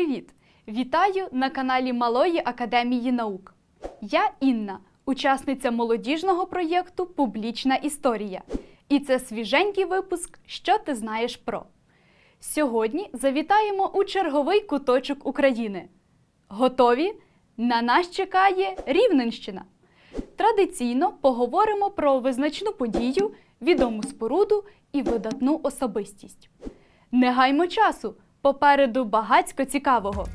Привіт! Вітаю на каналі Малої Академії наук. Я Інна, учасниця молодіжного проєкту Публічна історія. І це свіженький випуск Що ти знаєш про. Сьогодні завітаємо у черговий куточок України. Готові? На нас чекає Рівненщина. Традиційно поговоримо про визначну подію, відому споруду і видатну особистість. Не гаймо часу! Попереду багацько цікавого.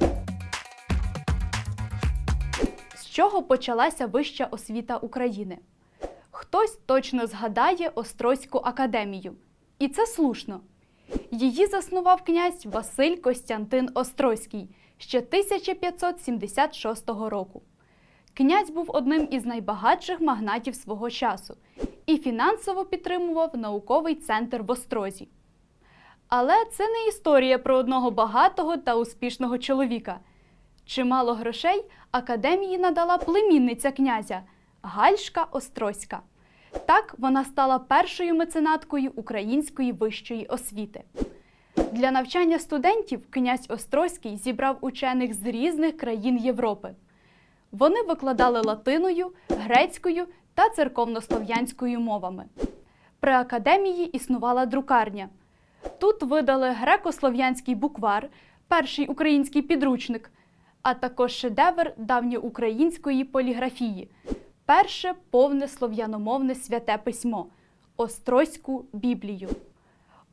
З чого почалася вища освіта України? Хтось точно згадає Острозьку академію. І це слушно. Її заснував князь Василь Костянтин Острозький ще 1576 року. Князь був одним із найбагатших магнатів свого часу і фінансово підтримував науковий центр в Острозі. Але це не історія про одного багатого та успішного чоловіка. Чимало грошей академії надала племінниця князя Гальшка Острозька. Так вона стала першою меценаткою української вищої освіти. Для навчання студентів князь Острозький зібрав учених з різних країн Європи. Вони викладали латиною, грецькою та церковнослов'янською мовами. При академії існувала друкарня. Тут видали греко-слов'янський буквар, перший український підручник, а також шедевр давньоукраїнської поліграфії, перше повне слов'яномовне святе письмо Острозьку Біблію.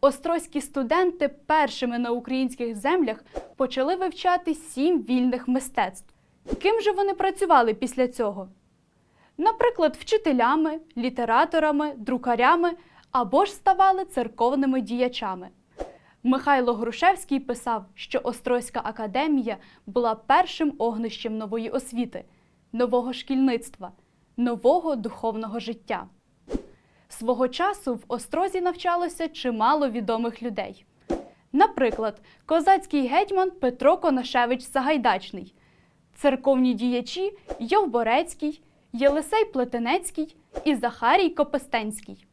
Острозькі студенти першими на українських землях почали вивчати сім вільних мистецтв. Ким же вони працювали після цього? Наприклад, вчителями, літераторами, друкарями або ж ставали церковними діячами. Михайло Грушевський писав, що Острозька академія була першим огнищем нової освіти, нового шкільництва, нового духовного життя. Свого часу в Острозі навчалося чимало відомих людей. Наприклад, козацький гетьман Петро Конашевич Сагайдачний, церковні діячі Йов Борецький, Єлисей Плетенецький і Захарій Копестенський.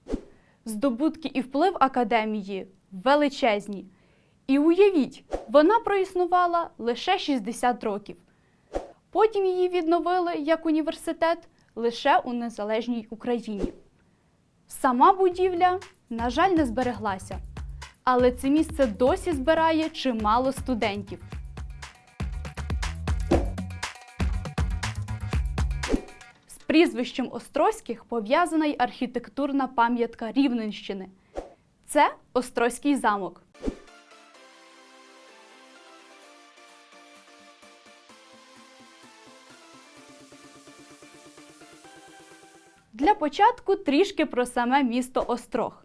Здобутки і вплив академії величезні. І уявіть, вона проіснувала лише 60 років. Потім її відновили як університет лише у незалежній Україні. Сама будівля, на жаль, не збереглася, але це місце досі збирає чимало студентів. Прізвищем Острозьких пов'язана й архітектурна пам'ятка Рівненщини. Це Острозький замок. Для початку трішки про саме місто Острог.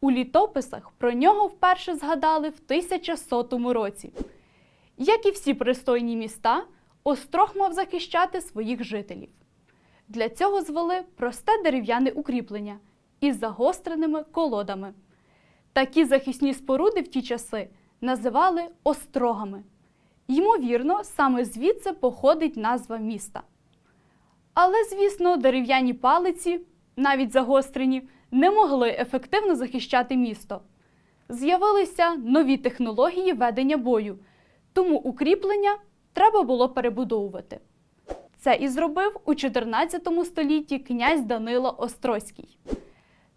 У літописах про нього вперше згадали в 1100 році. Як і всі пристойні міста, Острог мав захищати своїх жителів. Для цього звели просте дерев'яне укріплення із загостреними колодами. Такі захисні споруди в ті часи називали острогами. Ймовірно, саме звідси походить назва міста. Але, звісно, дерев'яні палиці, навіть загострені, не могли ефективно захищати місто. З'явилися нові технології ведення бою, тому укріплення треба було перебудовувати. Це і зробив у 14 столітті князь Данило Острозький.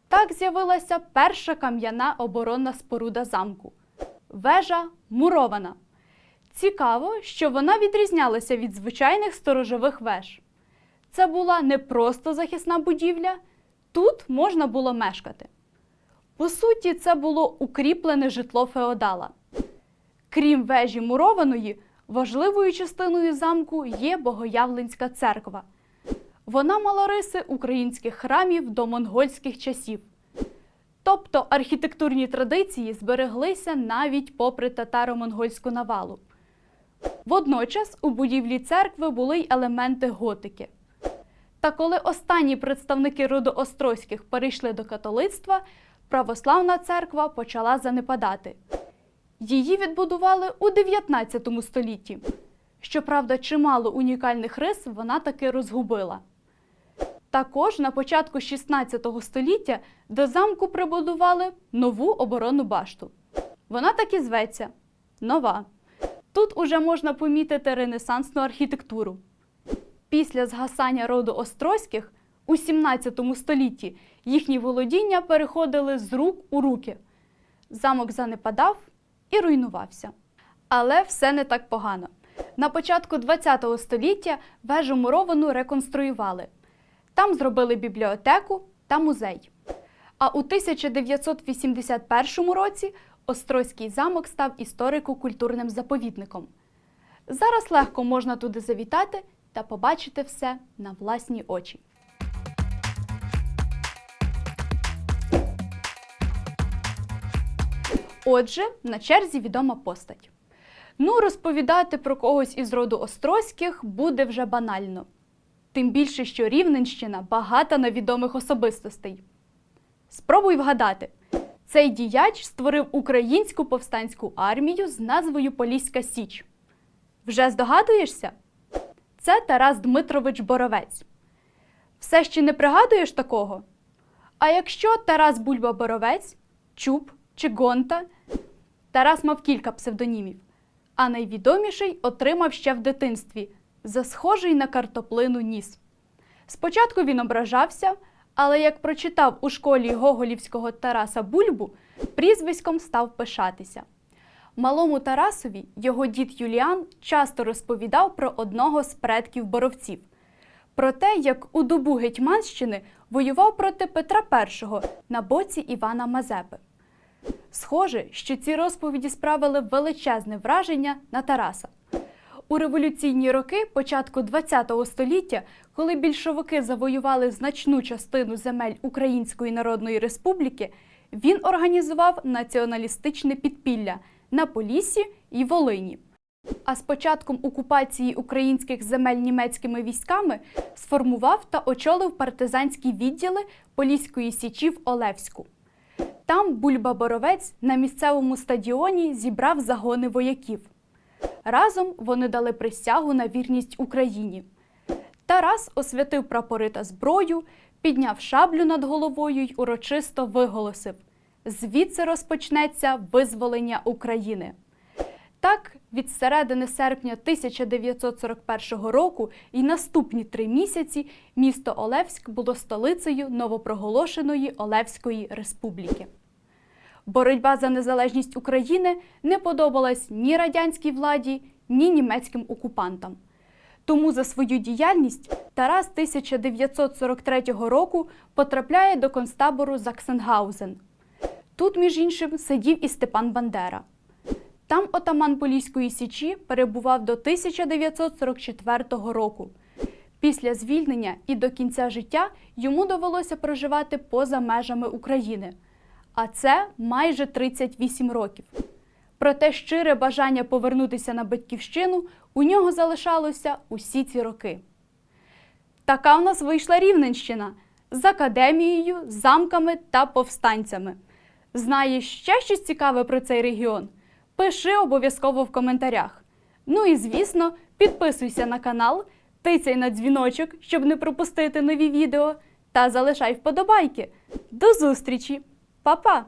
Так з'явилася перша кам'яна оборонна споруда замку вежа мурована. Цікаво, що вона відрізнялася від звичайних сторожових веж. Це була не просто захисна будівля, тут можна було мешкати. По суті, це було укріплене житло феодала. Крім вежі мурованої, важливою частиною замку є Богоявленська церква. Вона мала риси українських храмів до монгольських часів. Тобто архітектурні традиції збереглися навіть попри татаро-монгольську навалу. Водночас у будівлі церкви були й елементи готики. Та коли останні представники роду Острозьких перейшли до католицтва, православна церква почала занепадати. Її відбудували у 19 столітті. Щоправда, чимало унікальних рис вона таки розгубила. Також на початку 16 століття до замку прибудували нову оборонну башту. Вона так і зветься нова. Тут уже можна помітити ренесансну архітектуру. Після згасання роду Острозьких у 17 столітті їхні володіння переходили з рук у руки. Замок занепадав і руйнувався. Але все не так погано. На початку ХХ століття вежу муровану реконструювали. Там зробили бібліотеку та музей. А у 1981 році Острозький замок став історико-культурним заповідником. Зараз легко можна туди завітати та побачити все на власні очі. Отже, на черзі відома постать. Ну, розповідати про когось із роду Острозьких буде вже банально. Тим більше, що Рівненщина багата на відомих особистостей. Спробуй вгадати. Цей діяч створив українську повстанську армію з назвою Поліська Січ. Вже здогадуєшся? Це Тарас Дмитрович Боровець. Все ще не пригадуєш такого? А якщо Тарас Бульба Боровець, Чуб чи Гонта, Тарас мав кілька псевдонімів, а найвідоміший отримав ще в дитинстві за схожий на картоплину ніс. Спочатку він ображався, але як прочитав у школі Гоголівського Тараса Бульбу, прізвиськом став пишатися. Малому Тарасові його дід Юліан часто розповідав про одного з предків боровців, про те, як у добу Гетьманщини воював проти Петра І на боці Івана Мазепи. Схоже, що ці розповіді справили величезне враження на Тараса. У революційні роки початку ХХ століття, коли більшовики завоювали значну частину земель Української Народної Республіки, він організував націоналістичне підпілля на Поліссі і Волині. А з початком окупації українських земель німецькими військами сформував та очолив партизанські відділи Поліської січі в Олевську. Там Бульба Боровець на місцевому стадіоні зібрав загони вояків. Разом вони дали присягу на вірність Україні. Тарас освятив прапори та зброю, підняв шаблю над головою й урочисто виголосив: звідси розпочнеться визволення України. Так, від середини серпня 1941 року і наступні три місяці місто Олевськ було столицею новопроголошеної Олевської республіки. Боротьба за незалежність України не подобалась ні радянській владі, ні німецьким окупантам. Тому за свою діяльність Тарас 1943 року потрапляє до концтабору Заксенгаузен. Тут, між іншим, сидів і Степан Бандера. Там отаман Поліської січі перебував до 1944 року. Після звільнення і до кінця життя йому довелося проживати поза межами України. А це майже 38 років. Проте щире бажання повернутися на батьківщину у нього залишалося усі ці роки. Така в нас вийшла Рівненщина з академією, замками та повстанцями. Знаєш ще щось цікаве про цей регіон? Пиши обов'язково в коментарях. Ну і звісно, підписуйся на канал, тицяй на дзвіночок, щоб не пропустити нові відео, та залишай вподобайки. До зустрічі! Papa,